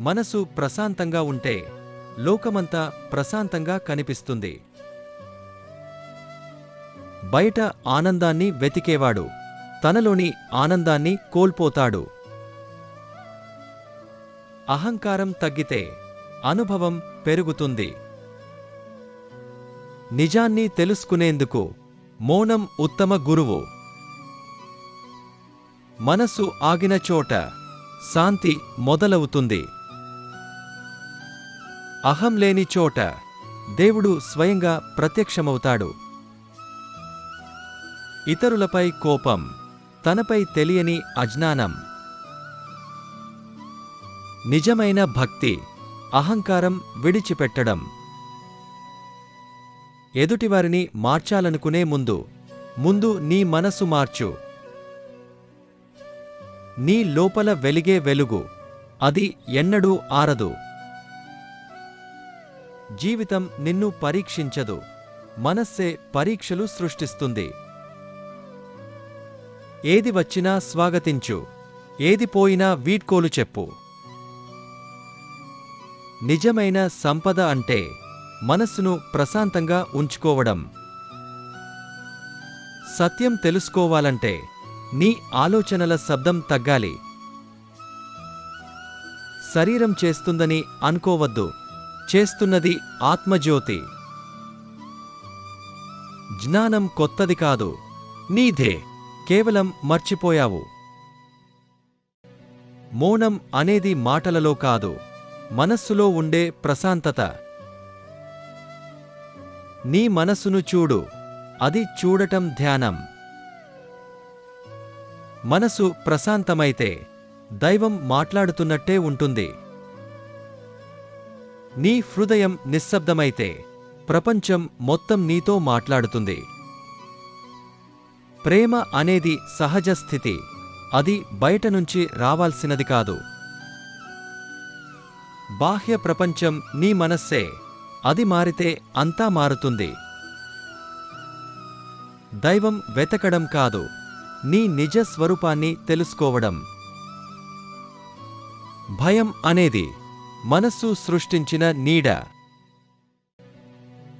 మనసు ప్రశాంతంగా ఉంటే లోకమంతా ప్రశాంతంగా కనిపిస్తుంది. బయట ఆనందాన్ని వెతికేవాడు తనలోని ఆనందాన్ని కోల్పోతాడు. అహంకారం తగ్గితే అనుభవం పెరుగుతుంది. నిజాన్ని తెలుసుకునేందుకు మౌనం ఉత్తమ గురువు. మనసు ఆగిన చోట శాంతి మొదలవుతుంది. అహం లేని చోట దేవుడు స్వయంగా ప్రత్యక్షమవుతాడు. ఇతరులపై కోపం తనపై తెలియని అజ్ఞానం. నిజమైన భక్తి అహంకారం విడిచిపెట్టడం. ఎదుటివారిని మార్చాలనుకునే ముందు ముందు నీ మనసు మార్చు. నీ లోపల వెలిగే వెలుగు అది ఎన్నడూ ఆరదు. జీవితం నిన్ను పరీక్షించదు. మనస్సే పరీక్షలు సృష్టిస్తుంది. ఏది వచ్చినా స్వాగతించు. ఏది పోయినా వీడ్కోలు చెప్పు. నిజమైన సంపద అంటే మనస్సును ప్రశాంతంగా ఉంచుకోవడం. సత్యం తెలుసుకోవాలంటే నీ ఆలోచనల శబ్దం తగ్గాలి. శరీరం చేస్తుందని అనుకోవద్దు. చేస్తున్నది ఆత్మజ్యోతి. జ్ఞానం కొత్తది కాదు నీదే కేవలం మర్చిపోయావు. మౌనం అనేది మాటలలో కాదు మనస్సులో ఉండే ప్రశాంతత. నీ మనస్సును చూడు అది చూడటం ధ్యానం. మనసు ప్రశాంతమైతే దైవం మాట్లాడుతున్నట్టే ఉంటుంది. నీ హృదయం నిశ్శబ్దమైతే ప్రపంచం మొత్తం నీతో మాట్లాడుతుంది. ప్రేమ అనేది సహజ స్థితి. అది బయట నుంచి రావాల్సినది కాదు. బాహ్య ప్రపంచం నీ మనస్సే. అది మారితే అంతా మారుతుంది. దైవం వెతకడం కాదు. నీ నిజ స్వరూపాన్ని తెలుసుకోవడం. భయం అనేది మనస్సు సృష్టించిన నీడ.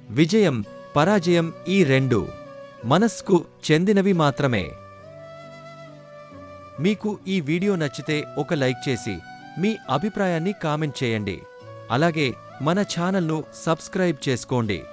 విజయం పరాజయం ఈ రెండు. మనస్కు చెందినవి మాత్రమే. మీకు ఈ వీడియో నచ్చితే ఒక లైక్ చేసి మీ అభిప్రాయాన్ని కామెంట్ చేయండి. అలాగే మన ఛానల్ను సబ్స్క్రైబ్ చేసుకోండి.